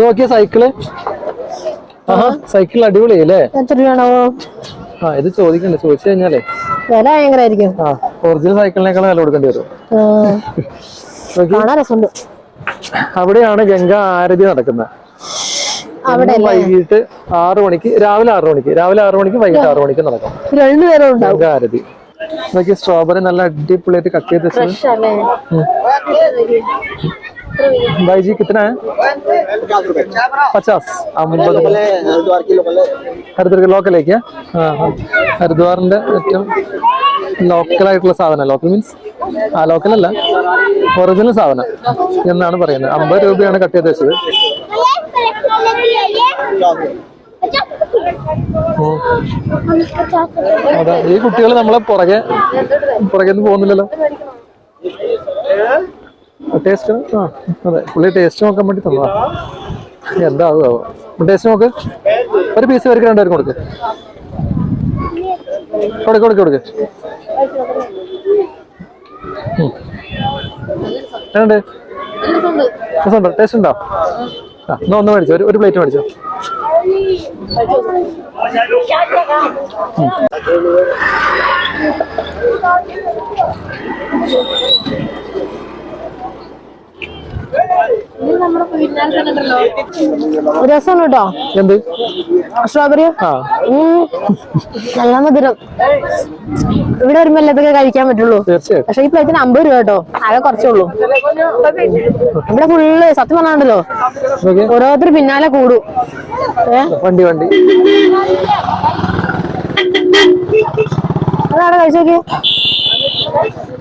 നോക്കിയ cycle? ആഹാ cycle അടിപൊളിയല്ലേ എത്ര രൂപയാണോ? ആ ഇത് ചോദിക്കണ്ടേ ചോദിച്ചു കഴിഞ്ഞാലേ. വില ഭയങ്കരമായിരിക്കും ആ ഒറിജിനൽ സൈക്കിളിനേക്കാളും വില കൊടുക്കേണ്ടി വരും. കാണാൻ രസമുണ്ട്. അവിടെയാണ് ഗംഗ ആരതി നടക്കുന്നത്. വൈകിട്ട് ആറു മണിക്ക് രാവിലെ ആറു മണിക്ക് രാവിലെ ആറു മണിക്ക് വൈകിട്ട് ആറു മണിക്ക് നടക്കും. രണ്ടുപേരും ഉണ്ടാവും ഗംഗ ആരതി. നോക്കി സ്ട്രോബെറി നല്ല അടിപൊളിയായിട്ട് കട്ട് ചെയ്ത് അല്ലേ? भाई जी कितना है पचास അമ്പത് ഹരിദ്വാർ ലോക്കലേക്ക് ഹരിദ്വാറിന്റെ ഏറ്റവും ലോക്കൽ ആയിട്ടുള്ള സാധനം ലോക്കൽ മീൻസ് ആ ലോക്കൽ അല്ല ഒറിജിനൽ സാധനം എന്നാണ് പറയുന്നത് അമ്പത് രൂപയാണ് കട്ട് ചെയ്ത് വെച്ചത് ഉം. അതാ ഈ കുട്ടികൾ നമ്മളെ പുറകെ പുറകെ ഒന്നും പോകുന്നില്ലല്ലോ ടേസ്റ്റ് ആ അതെ. പുള്ളി ടേസ്റ്റ് നോക്കാൻ വേണ്ടി തന്നതാ. എന്താവോ ടേസ്റ്റ് നോക്ക്. ഒരു പീസ് വരയ്ക്ക് രണ്ടുപേരും കൊടുക്ക്. കൊടുക്ക് കൊടുക്ക് കൊടുക്ക്. ഉം. എങ്ങനുണ്ട് രസമുണ്ടോ? ടേസ്റ്റ് ഉണ്ടോ? ആ എന്നാ ഒന്ന് മേടിച്ചോ. ഒരു പ്ലേറ്റ് മേടിച്ചോ. രസമുണ്ട് കേട്ടോ. എന്ത്? സ്ട്രോബെറി നല്ല മധുരം ഇവിടെ വരുമ്പോ എല്ലാത്തൊക്കെ കഴിക്കാൻ പറ്റുള്ളൂ. പക്ഷെ ഈ പ്ലേറ്റിന് അമ്പത് രൂപ കേട്ടോ. ആകെ കുറച്ചേ ഉള്ളൂ. ഇവിടെ ഫുള്ള് സത്യം പറഞ്ഞാണ്ടല്ലോ. ഓരോരുത്തർ പിന്നാലെ കൂടും. ഏ? വണ്ടി വണ്ടി. അതാണ് കഴിച്ചു നോക്കി ഉം, കൊള്ളാം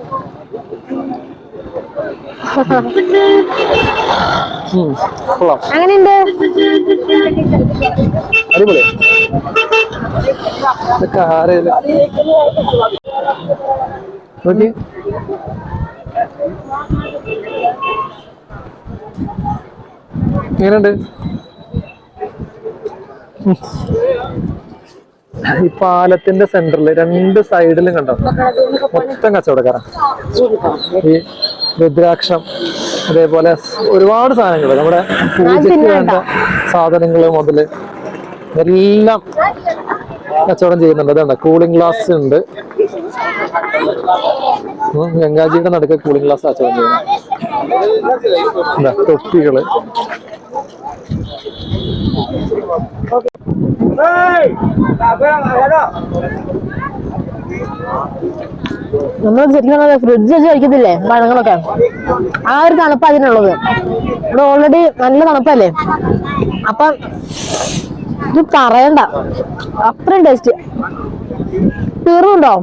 അങ്ങനെയുണ്ട് അടിപൊളി. ഇതൊക്കെ ആരേലും നോക്കി എങ്ങനെയുണ്ട്. ഈ പാലത്തിന്റെ സെന്ററിൽ രണ്ട് സൈഡിലും കണ്ടോ? മൊത്തം കച്ചവടക്കാരാ. ഈ രുദ്രാക്ഷം അതേപോലെ ഒരുപാട് സാധനങ്ങൾ. നമ്മുടെ പൂജയ്ക്ക് വേണ്ട സാധനങ്ങൾ മുതൽ എല്ലാം കച്ചവടം ചെയ്യുന്നുണ്ട്. അതാണ് കൂളിംഗ് ഗ്ലാസ് ഉണ്ട്. ഗംഗാജിയുടെ നടുക്ക് കൂളിംഗ് ഗ്ലാസ് കച്ചവടം ചെയ്യുന്നു. തൊപ്പികൾ. നമ്മൾ ശരിക്കും ഫ്രിഡ്ജ് വെച്ച് കഴിക്കത്തില്ലേ പഴങ്ങളൊക്കെ? ആ ഒരു തണുപ്പ് അതിനുള്ളത്. ഇവിടെ ഓൾറെഡി നല്ല തണുപ്പല്ലേ? അപ്പം ഇത് പറയണ്ട. അത്രയും ടേസ്റ്റ് തീർന്നുണ്ടോ?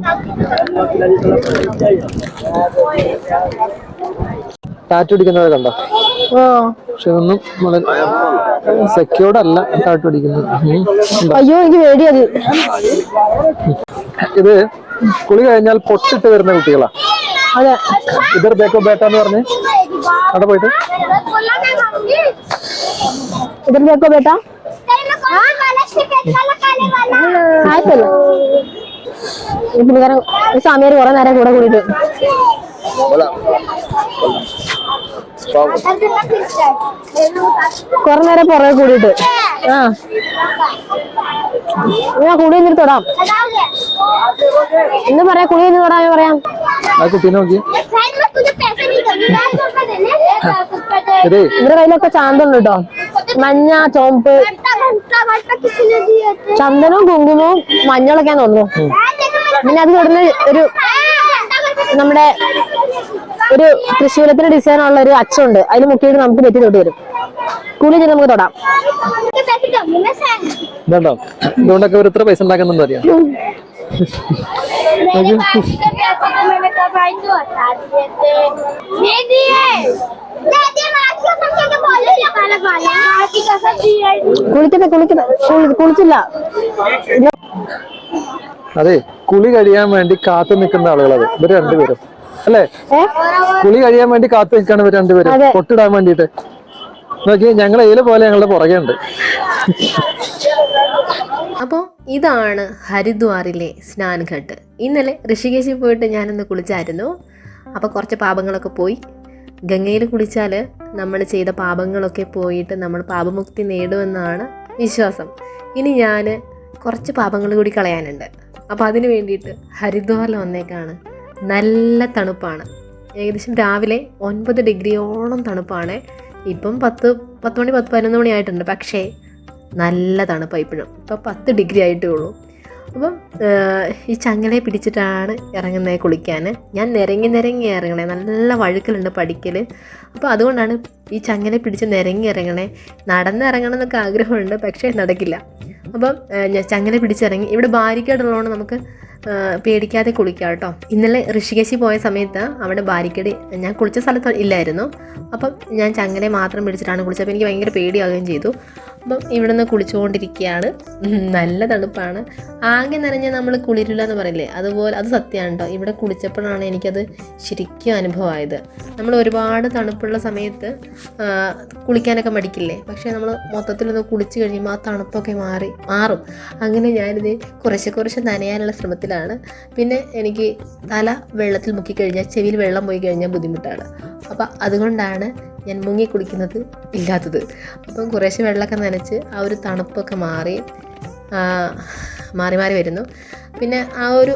ടാറ്റു അടിക്കുന്നവരെ കണ്ടോ? ആ. പക്ഷെ ഇതൊന്നും വളരെ സെക്യൂർഡ് അല്ല ടാറ്റു അടിക്കുന്നത് ഉം. ഉണ്ടോ? അയ്യോ എനിക്ക് പേടിയത് ഇത് കുളി കഴിഞ്ഞാൽ പൊട്ടിട്ട് വരുന്ന കുട്ടികളാ. അതെ. ഇതർ ബേക്കോ ബേട്ട എന്ന് പറഞ്ഞ്. അവിടെ പോയിട്ട്. ഇതർ ബേക്കോ ബേട്ട സ്വാമിയാർ കുറെ നേരം കൂടെ കൂടിയിട്ട്. കുറെ നേരം പുറകെ കൂടിയിട്ട്. ആ. ഞാൻ കുളി എന്നിട്ട് തൊടാം. എന്ന് പറയാ കുളി എന്ന് തൊടാൻ ഞാൻ പറയാം ഇവരുടെ കയ്യിലൊക്കെ ചാന്തുണ്ട് കേട്ടോ മഞ്ഞ ചോമ്പ് ചന്ദനവും കുങ്കുമവും മഞ്ഞളൊക്കെയാന്ന് തോന്നുന്നു. പിന്നെ അത് തുടർന്ന് ഒരു നമ്മുടെ ഒരു തൃശ്ശൂരത്തിന് ഡിസൈൻ ഉള്ള ഒരു അച്ചുണ്ട്. അതിൽ മുക്കിയിട്ട് നമുക്ക് നെറ്റി തൊട്ട് വരും. കൂലി ചെയ്ത് നമുക്ക് തൊടാം. ഇതുണ്ടോ? ഇതുകൊണ്ടൊക്കെ ഒരു ഇത്ര പൈസ ഉണ്ടാക്കുന്നുണ്ടോ അറിയാം? കുളിച്ചില്ല. അതെ കുളി കഴിയാൻ വേണ്ടി കാത്തു നിൽക്കുന്ന ആളുകളത് ഇവർ രണ്ടുപേരും. അല്ലേ? കുളി കഴിയാൻ വേണ്ടി കാത്തു നിൽക്കാണ് ഇവർ രണ്ടുപേരും. പൊട്ടിടാൻ വേണ്ടിട്ട് നോക്കി ഞങ്ങൾ ഏൽ പോലെ ഞങ്ങളുടെ പുറകെ ഉണ്ട് അപ്പോൾ ഇതാണ് ഹരിദ്വാറിലെ സ്നാൻഘട്ട് ഇന്നലെ ഋഷികേശിൽ പോയിട്ട് ഞാനൊന്ന് കുളിച്ചായിരുന്നു. അപ്പോൾ കുറച്ച് പാപങ്ങളൊക്കെ പോയി. ഗംഗയിൽ കുളിച്ചാൽ നമ്മൾ ചെയ്ത പാപങ്ങളൊക്കെ പോയിട്ട് നമ്മൾ പാപമുക്തി നേടുമെന്നാണ് വിശ്വാസം. ഇനി ഞാൻ കുറച്ച് പാപങ്ങൾ കൂടി കളയാനുണ്ട്. അപ്പോൾ അതിന് വേണ്ടിയിട്ട് ഹരിദ്വാറിൽ വന്നേക്കാണ് നല്ല തണുപ്പാണ്. ഏകദേശം രാവിലെ ഒൻപത് ഡിഗ്രിയോളം തണുപ്പാണ്. ഇപ്പം പത്ത് പത്ത് മണി പത്ത് പതിനൊന്ന് മണി ആയിട്ടുണ്ട്. പക്ഷേ നല്ല തണുപ്പാണ് ഇപ്പോഴും. ഇപ്പം പത്ത് ഡിഗ്രി ആയിട്ടേ ഉള്ളൂ. അപ്പം ഈ ചങ്ങലയെ പിടിച്ചിട്ടാണ് ഇറങ്ങുന്നത് കുളിക്കാൻ. ഞാൻ നിരങ്ങി നിരങ്ങി ഇറങ്ങണേ. നല്ല വഴുക്കലുണ്ട് പഠിക്കൽ അപ്പോൾ അതുകൊണ്ടാണ് ഈ ചങ്ങലയെ പിടിച്ച് നിരങ്ങി ഇറങ്ങണേ. നടന്ന് ഇറങ്ങണം എന്നൊക്കെ ആഗ്രഹമുണ്ട് പക്ഷേ നടക്കില്ല. അപ്പം ഞാൻ ചങ്ങല പിടിച്ചിറങ്ങി. ഇവിടെ ബാരിക്കേഡ് ഉള്ളതുകൊണ്ട് നമുക്ക് പേടിക്കാതെ കുളിക്കാം കേട്ടോ. ഇന്നലെ ഋഷികേശി പോയ സമയത്ത് അവിടെ ബാരിക്കടി ഞാൻ കുളിച്ച സ്ഥലത്ത് ഇല്ലായിരുന്നു. അപ്പം ഞാൻ ചങ്ങലെ മാത്രം പിടിച്ചിട്ടാണ് കുളിച്ചത്. അപ്പോൾ എനിക്ക് ഭയങ്കര പേടിയാവുകയും ചെയ്തു. അപ്പം ഇവിടുന്ന് കുളിച്ചുകൊണ്ടിരിക്കുകയാണ് നല്ല തണുപ്പാണ്. ആകെ നനഞ്ഞ നമ്മൾ കുളിരില്ല എന്ന് പറയില്ലേ? അതുപോലെ അത് സത്യമാണ് കേട്ടോ ഇവിടെ കുളിച്ചപ്പോഴാണ് എനിക്കത് ശരിക്കും അനുഭവമായത്. നമ്മൾ ഒരുപാട് തണുപ്പുള്ള സമയത്ത് കുളിക്കാനൊക്കെ മടിക്കില്ലേ? പക്ഷേ നമ്മൾ മൊത്തത്തിലൊന്ന് കുളിച്ച് കഴിയുമ്പോൾ ആ തണുപ്പൊക്കെ മാറി മാറും. അങ്ങനെ ഞാനിത് കുറച്ച് കുറച്ച് നനയാനുള്ള ശ്രമത്തിലാണ്. പിന്നെ എനിക്ക് തല വെള്ളത്തിൽ മുക്കി മുക്കിക്കഴിഞ്ഞാൽ ചെവിയിൽ വെള്ളം പോയി കഴിഞ്ഞാൽ ബുദ്ധിമുട്ടാണ്. അപ്പം അതുകൊണ്ടാണ് ഞാൻ മുങ്ങി കുളിക്കുന്നത് ഇല്ലാത്തത്. അപ്പം കുറേശ്ശെ വെള്ളമൊക്കെ നനച്ച് ആ ഒരു തണുപ്പൊക്കെ മാറി മാറി മാറി വരുന്നു. പിന്നെ ആ ഒരു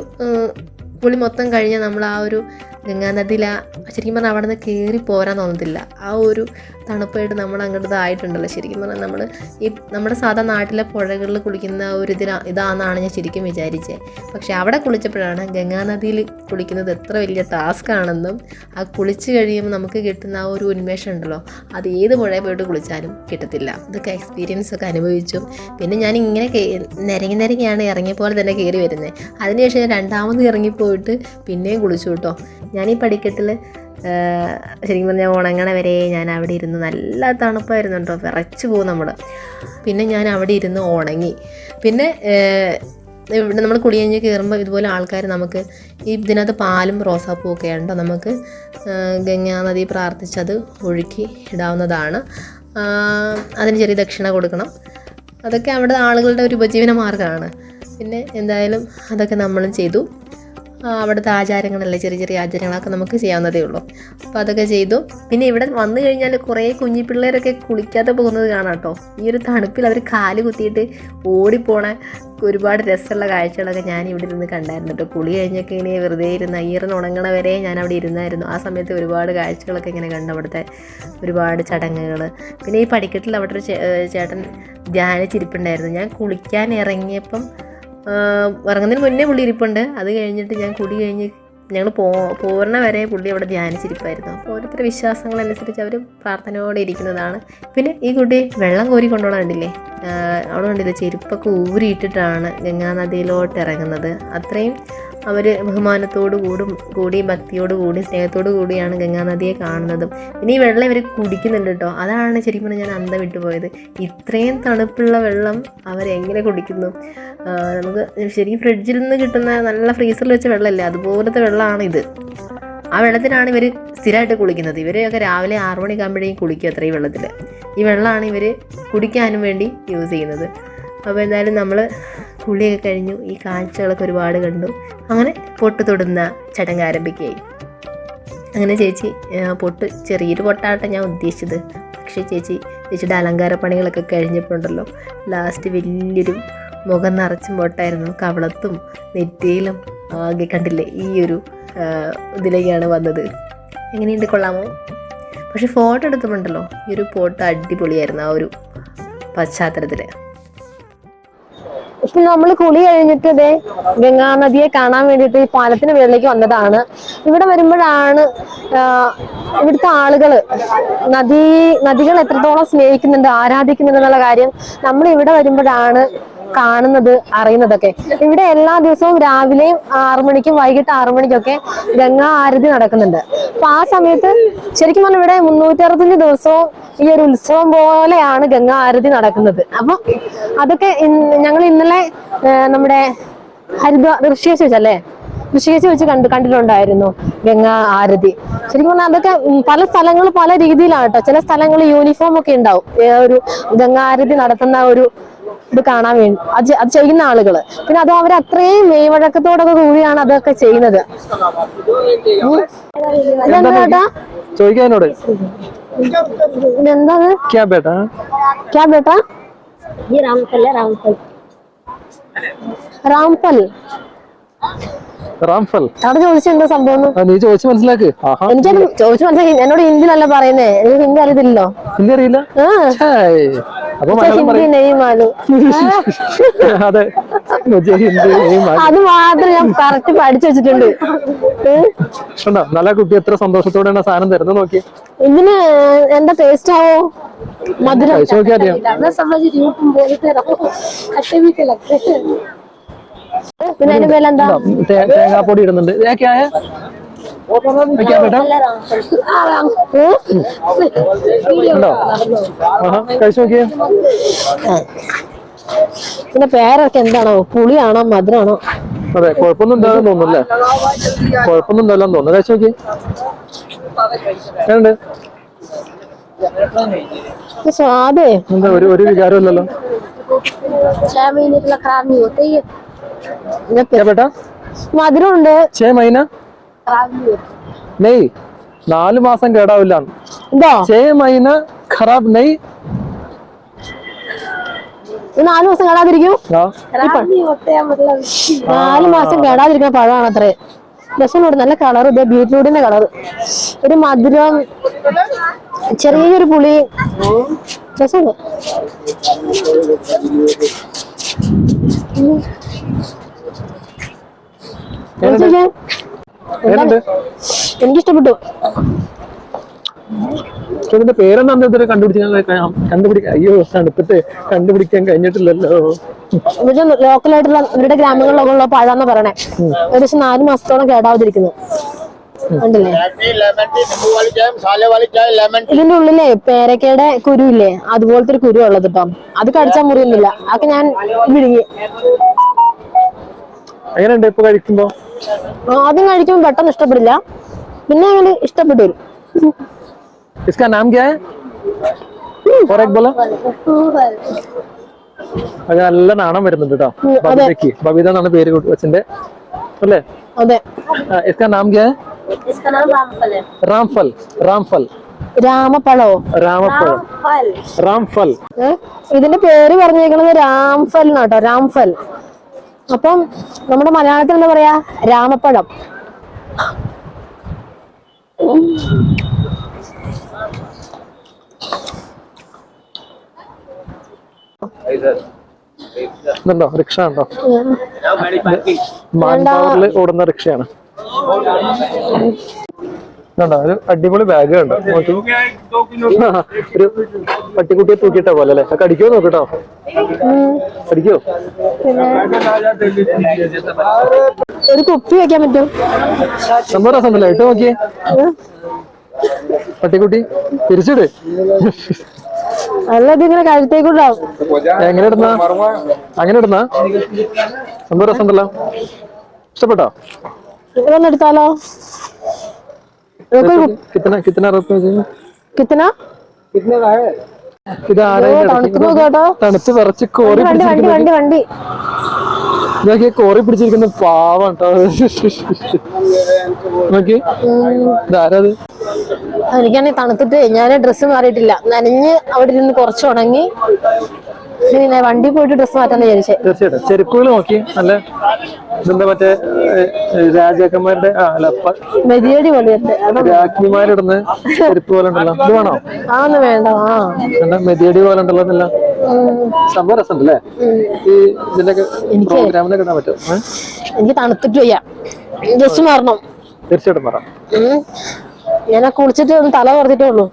പുളി മൊത്തം കഴിഞ്ഞ് നമ്മൾ ആ ഒരു ഗംഗാനദിയിൽ ആ ശരിക്കും പറഞ്ഞാൽ അവിടെ നിന്ന് കയറി പോരാൻ തോന്നത്തില്ല. ആ ഒരു തണുപ്പായിട്ട് നമ്മൾ അങ്ങോട്ട് ഇതായിട്ടുണ്ടല്ലോ. ശരിക്കും പറഞ്ഞാൽ നമ്മൾ ഈ നമ്മുടെ സാധാ നാട്ടിലെ പുഴകളിൽ കുളിക്കുന്ന ഒരു ഇതിനാ ഇതാണെന്നാണ് ഞാൻ ശരിക്കും വിചാരിച്ചത് പക്ഷേ അവിടെ കുളിച്ചപ്പോഴാണ് ഗംഗാനദിയിൽ കുളിക്കുന്നത് എത്ര വലിയ ടാസ്ക് ആണെന്നും ആ കുളിച്ച് കഴിയുമ്പോൾ നമുക്ക് കിട്ടുന്ന ആ ഒരു ഉന്മേഷം ഉണ്ടല്ലോ. അത് ഏത് പുഴയിൽ പോയിട്ട് കുളിച്ചാലും കിട്ടത്തില്ല. ഇതൊക്കെ എക്സ്പീരിയൻസ് ഒക്കെ അനുഭവിച്ചു. പിന്നെ ഞാൻ ഇങ്ങനെ നിരങ്ങി നിരങ്ങിയാണ് ഇറങ്ങിയ പോലെ തന്നെ കയറി വരുന്നത് അതിനുശേഷം ഞാൻ രണ്ടാമത് ഇറങ്ങിപ്പോയിട്ട് പിന്നെയും കുളിച്ചു കേട്ടോ. ഞാൻ ഈ പടിക്കെട്ടിൽ ശരിക്കും പറഞ്ഞാൽ ഉണങ്ങണ വരെ ഞാൻ അവിടെ ഇരുന്ന് നല്ല തണുപ്പായിരുന്നു കേട്ടോ. വിറച്ച് പോകും നമ്മൾ പിന്നെ ഞാൻ അവിടെ ഇരുന്ന് ഉണങ്ങി. പിന്നെ ഇവിടെ നമ്മൾ കുടിയഞ്ഞ് കയറുമ്പോൾ ഇതുപോലെ ആൾക്കാർ നമുക്ക് ഈ ഇതിനകത്ത് പാലും റോസാപ്പൂ ഒക്കെ ഉണ്ടോ? നമുക്ക് ഗംഗാനദി ഗംഗാ പ്രാർത്ഥിച്ചത് ഒഴുക്കി ഇടാവുന്നതാണ്. അതിന് ചെറിയ ദക്ഷിണ കൊടുക്കണം. അതൊക്കെ അവിടെ ആളുകളുടെ ഒരു ഉപജീവന മാർഗമാണ് പിന്നെ എന്തായാലും അതൊക്കെ നമ്മളും ചെയ്തു. അവിടുത്തെ ആചാരങ്ങളല്ലേ ചെറിയ ചെറിയ ആചാരങ്ങളൊക്കെ നമുക്ക് ചെയ്യാവുന്നതേ ഉള്ളൂ. അപ്പോൾ അതൊക്കെ ചെയ്തു. പിന്നെ ഇവിടെ വന്നു കഴിഞ്ഞാൽ കുറേ കുഞ്ഞി പിള്ളേരൊക്കെ കുളിക്കാതെ പോകുന്നത് കാണാം കേട്ടോ. ഈ ഒരു തണുപ്പിൽ അവർ കാൽ കുത്തിയിട്ട് ഓടിപ്പോണ ഒരുപാട് രസമുള്ള കാഴ്ചകളൊക്കെ ഞാൻ ഇവിടെ ഇരുന്ന് കണ്ടായിരുന്നു കേട്ടോ. കുളി കഴിഞ്ഞൊക്കെ ഇങ്ങനെ വെറുതെ ഇരുന്ന് അയ്യറിന് ഉണങ്ങണ വരെ ഞാൻ അവിടെ ഇരുന്നായിരുന്നു. ആ സമയത്ത് ഒരുപാട് കാഴ്ചകളൊക്കെ ഇങ്ങനെ കണ്ടു. അവിടുത്തെ ഒരുപാട് ചടങ്ങുകൾ പിന്നെ ഈ പടിക്കെട്ടിൽ അവിടെ ഒരു ചേട്ടൻ ധ്യാനിച്ചിരിപ്പുണ്ടായിരുന്നു. ഞാൻ കുളിക്കാൻ ഇറങ്ങിയപ്പം ഇറങ്ങുന്നതിന് മുന്നേ പുള്ളി ഇരിപ്പുണ്ട്. അത് കഴിഞ്ഞിട്ട് ഞാൻ കുടി കഴിഞ്ഞ് ഞങ്ങൾ പോ പോരണ വരെ പുള്ളി അവിടെ ധ്യാനിച്ചിരിപ്പായിരുന്നു. അപ്പോൾ ഓരോരുത്തരുടെ വിശ്വാസങ്ങളനുസരിച്ച് അവർ പ്രാർത്ഥനയോടെ ഇരിക്കുന്നതാണ്. പിന്നെ ഈ കുട്ടി വെള്ളം കോരി കൊണ്ടുപോകണം കണ്ടില്ലേ? അവിടെ കണ്ടില്ലേ? ചെരുപ്പൊക്കെ ഊരിയിട്ടിട്ടാണ് ഗംഗാനദിയിലോട്ട് ഇറങ്ങുന്നത്. അത്രയും അവർ ബഹുമാനത്തോടു കൂടും കൂടി ഭക്തിയോട് കൂടി സ്നേഹത്തോടു കൂടിയാണ് ഗംഗാനദിയെ കാണുന്നതും. ഇനി വെള്ളം ഇവർ കുടിക്കുന്നുണ്ട് കേട്ടോ. അതാണ് ശരിക്കും പറഞ്ഞാൽ ഞാൻ അന്തം വിട്ടുപോയത് ഇത്രയും തണുപ്പുള്ള വെള്ളം അവരെങ്ങനെ കുടിക്കുന്നു? നമുക്ക് ശരിക്കും ഫ്രിഡ്ജിൽ നിന്ന് കിട്ടുന്ന നല്ല ഫ്രീസറിൽ വെച്ച വെള്ളമല്ലേ? അതുപോലത്തെ ഇത്. ആ വെള്ളത്തിനാണ് ഇവർ സ്ഥിരമായിട്ട് കുളിക്കുന്നത്. ഇവരൊക്കെ രാവിലെ ആറു മണിക്കാകുമ്പോഴേക്കും കുളിക്കും അത്രയും വെള്ളത്തിൽ ഈ വെള്ളമാണ് ഇവർ കുടിക്കാനും വേണ്ടി യൂസ് ചെയ്യുന്നത്. അപ്പോൾ എന്തായാലും നമ്മൾ കുളിയൊക്കെ കഴിഞ്ഞു. ഈ കാഴ്ചകളൊക്കെ ഒരുപാട് കണ്ടു. അങ്ങനെ പൊട്ട് തൊടുന്ന ചടങ്ങ് ആരംഭിക്കുകയായി. അങ്ങനെ ചേച്ചി പൊട്ട് ചെറിയൊരു പൊട്ടാട്ടെ ഞാൻ ഉദ്ദേശിച്ചത്. പക്ഷേ ചേച്ചി ചേച്ചിയുടെ അലങ്കാര പണികളൊക്കെ കഴിഞ്ഞപ്പോഴുണ്ടല്ലോ ലാസ്റ്റ് വലിയൊരു മുഖം നിറച്ചും പൊട്ടായിരുന്നു. കവളത്തും നെറ്റിയിലും ആകെ കണ്ടില്ലേ ഈ ഒരു ഇതിലേക്കാണ് വന്നത്. എങ്ങനെയുണ്ട് കൊള്ളാമോ? പക്ഷെ ഫോട്ടോ എടുക്കുമ്പോണ്ടല്ലോ ഈ ഒരു ഫോട്ടോ അടിപൊളിയായിരുന്നു ആ ഒരു പശ്ചാത്തലത്തിൽ ഇപ്പൊ നമ്മൾ കുളി കഴിഞ്ഞിട്ട് ഇതേ ഗംഗാ നദിയെ കാണാൻ വേണ്ടിയിട്ട് ഈ പാലത്തിന് മുകളിലേക്ക് വന്നതാണ്. ഇവിടെ വരുമ്പോഴാണ് ഇവിടുത്തെ ആളുകൾ നദി നദികൾ എത്രത്തോളം സ്നേഹിക്കുന്നുണ്ട് ആരാധിക്കുന്നുണ്ട് എന്നുള്ള കാര്യം. നമ്മൾ ഇവിടെ വരുമ്പോഴാണ് കാണുന്നത് അറിയുന്നതൊക്കെ. ഇവിടെ എല്ലാ ദിവസവും രാവിലെയും ആറു മണിക്കും വൈകിട്ട് ആറു മണിക്കൊക്കെ ഗംഗാ ആരതി നടക്കുന്നുണ്ട്. അപ്പൊ ആ സമയത്ത് ശരിക്കും പറഞ്ഞാൽ ഇവിടെ മുന്നൂറ്റി അറുപത്തഞ്ച് ദിവസവും ഈ ഒരു ഉത്സവം പോലെയാണ് ഗംഗാ ആരതി നടക്കുന്നത്. അപ്പൊ അതൊക്കെ ഞങ്ങൾ ഇന്നലെ നമ്മുടെ ഹരിദ്വാർ ഋഷികേശ് വെച്ചല്ലേ? ഋഷികേശ് വെച്ച് കണ്ടു കണ്ടിട്ടുണ്ടായിരുന്നു ഗംഗാ ആരതി. ശരിക്കും പറഞ്ഞാൽ അതൊക്കെ പല സ്ഥലങ്ങൾ പല രീതിയിലാണ് കേട്ടോ. ചില സ്ഥലങ്ങൾ യൂണിഫോം ഒക്കെ ഉണ്ടാവും ഒരു ഗംഗാ ആരതി നടത്തുന്ന ഒരു ഇത് കാണാൻ വേണ്ടി അത് അത് ചെയ്യുന്ന ആളുകൾ. പിന്നെ അത് അവർ അത്രയും മെയ്വഴക്കത്തോടൊക്കെ കൂടിയാണ് അതൊക്കെ ചെയ്യുന്നത്. ചോദിക്കാനോട്? ക്യാ ബേട്ടാ ക്യാ ബേട്ടാ റാംഫൽ അവിടെ സംഭവം നീ ചോദിച്ചു മനസ്സിലാക്ക്. ആഹാ. എനിക്കത് ചോദിച്ചു മനസ്സിലാക്കി എന്നോട് ഹിന്ദിയിലല്ല പറയുന്നേ. എനിക്ക് ഹിന്ദി അറിയത്തില്ലല്ലോ. ഹിന്ദി അറിയില്ല. അതെ അത് മാത്രം ഞാൻ കറക്റ്റ് പഠിച്ചു വെച്ചിട്ടുണ്ട്. നല്ല കുട്ടി എത്ര സന്തോഷത്തോടെയാണ് സാധനം തരുന്നത് നോക്കി. ഇതിന് എന്താ ടേസ്റ്റ് ആവോ? മധുരം. പിന്നെ തേങ്ങാപ്പൊടി ഇടുന്നുണ്ട്. ഇതൊക്കെയായ കഴിച്ചു നോക്കിയേ. ഇതിന്റെ പേരൊക്കെ എന്താണോ? പുളിയാണോ മധുരാണോ? അതെ കുഴപ്പമൊന്നും ഉണ്ടാവില്ലെന്ന് തോന്നുന്നല്ലേ? കുഴപ്പമൊന്നും ഉണ്ടാവില്ലെന്ന് തോന്നുന്നു. കഴിച്ചു നോക്കി ഏണ്ട് സ്വാദേ എന്താ ഒരു ഒരു വികാരം ഇല്ലല്ലോ? മധുരമുണ്ട്. ഛേ മൈന നെയ്. നാലു മാസം കേടാവില്ല. ഛേ മൈന ഖറാബ് നെയ്. നാലു മാസം കേടാതിരിക്കും? നാലു നാല് മാസം കേടാതിരിക്കുന്ന പഴമാണ് അത്രേ. രസമുണ്ട് നല്ല കളർ ഇത് ബീറ്റ്റൂട്ടിന്റെ കളർ ഒരു മധുരം ചെറിയൊരു പുളി. രസമുണ്ട്. എനിക്ക് ഇഷ്ടപ്പെട്ടു ഇതിന്റെ പേരെന്താ ഇതുവരെ കണ്ടുപിടിക്കാൻ കണ്ടുപിടിക്കാൻ അയ്യോ തണുപ്പത്തെ കണ്ടുപിടിക്കാൻ കഴിഞ്ഞിട്ടില്ലല്ലോ. ഇവർ ലോക്കലായിട്ടുള്ള ഇവരുടെ ഗ്രാമങ്ങളിലൊക്കെ ഉള്ള പഴാന്ന് പറയണേ. ഏകദേശം നാല് മാസത്തോളം കേടാവതിരിക്കുന്നു. ഇതിന്റെ ഉള്ളിലേ പേരക്കയുടെ കുരു ഇല്ലേ അതുപോലത്തെ ഒരു കുരു ഉള്ളത് ഇപ്പം. അത് കടിച്ചാൽ മുറിയുന്നില്ല അതൊക്കെ ഞാൻ വിഴുങ്ങി. എങ്ങനെയുണ്ട് ഇപ്പൊ കഴിക്കുമ്പോ? ആദ്യം കഴിക്കുമ്പോൾ പെട്ടെന്ന് ഇഷ്ടപ്പെടില്ല പിന്നെ അങ്ങനെ ഇഷ്ടപ്പെട്ടു വരും इसका नाम क्या है और एक बोलो അത് നല്ല നാണം വരുന്നുണ്ട് കേട്ടോ ഉം, അതെ. ബബിതയ്ക്ക് ബബിത എന്നാണ് പേര് കൂട്ടി വെച്ചിന്റെ അല്ലേ അതെ ആ, इसका नाम क्या है रामफल रामफल രാമപ്പഴോ രാമപ്പഴം റാംഫൽ ഏ? ഇതിന്റെ പേര് പറഞ്ഞേക്കുന്നത് രാംഫൽ എന്നാട്ടോ രാംഫൽ അപ്പം നമ്മുടെ മലയാളത്തിൽ എന്താ പറയാ? രാമപ്പഴം ഇതുണ്ടോ? റിക്ഷ ഉണ്ടോ? മാൻപവറിൽ മാൻ പവറിൽ ഓടുന്ന റിക്ഷയാണ്. ഇതുണ്ടോ? ഒരു അടിപൊളി ബാഗ് കണ്ടോ? ഒരു പട്ടിക്കുട്ടിയെ തൂക്കിയിട്ട പോലെ അല്ലേ? അടിക്കോ കടിക്കോ നോക്കട്ടോ? അടിക്കോ? ഒരു കുപ്പി വെക്കാൻ പറ്റും സംഭവം രസമുണ്ടല്ലോ. ഇട്ട് നോക്കിയേ. പട്ടിക്കുട്ടി തിരിച്ചിട്. അല്ല ഇതിങ്ങനെ കഴുത്തേക്കുണ്ടാവും എങ്ങനെ ഇടുന്ന? അങ്ങനെ ഇടുന്ന? സംഭവം രസമുണ്ടല്ലോ. ഇഷ്ടപ്പെട്ടോ? ഇതൊന്ന് എടുത്താലോ ഇതൊക്കെ ഒരു കു- കിത്തന കിത്തന റുപ്യ കിത്തന ഇത് തണുത്ത് വിറച്ച് കോറി വണ്ടി വണ്ടി പിടിച്ചിരിക്കുന്ന വണ്ടി വണ്ടി നോക്കി കോറി പിടിച്ചിരിക്കുന്ന പാവം ട്ടോ നോക്കി ഇതാരത് എനിക്കാണെങ്കിൽ തണുത്തിട്ട് ഞാൻ ഡ്രസ്സ് മാറിയിട്ടില്ല. നനഞ്ഞ് അവിടെ ഇരുന്ന് കുറച്ച് ഉണങ്ങി. പിന്നെ വണ്ടി പോയിട്ട് ഡ്രസ് മാറ്റാന്ന് വിചാരിച്ചേ. തീർച്ചയായിട്ടും. ചെരുപ്പുകൾ നോക്കി. നല്ല എന്താ മറ്റേ രാജാക്കന്മാരുടെ ആ അല്ല പ- മെതിയടി പോലെയുണ്ട് രാജ്ഞിമാരിടുന്ന ചെരുപ്പ് പോലെ ഉണ്ടല്ലോ. ഇത് വേണോ? വേണ്ട. ആ. മെതിയടി പോലെ ഉണ്ടല്ലോ എന്നല്ല ഉം. സംഭവം രസമുണ്ടല്ലേ? ഈ ഇതിന്റെ പ്രോഗ്രാമിനൊക്കെ ഇടാൻ പറ്റും എനിക്ക് തണുത്തിട്ട് വയ്യ. ഡ്രസ്സ് മാറണം. തീർച്ചയായിട്ടും ഉം. ഞാൻ കുളിച്ചിട്ട് തല പറഞ്ഞിട്ടേ ഉള്ളൂ.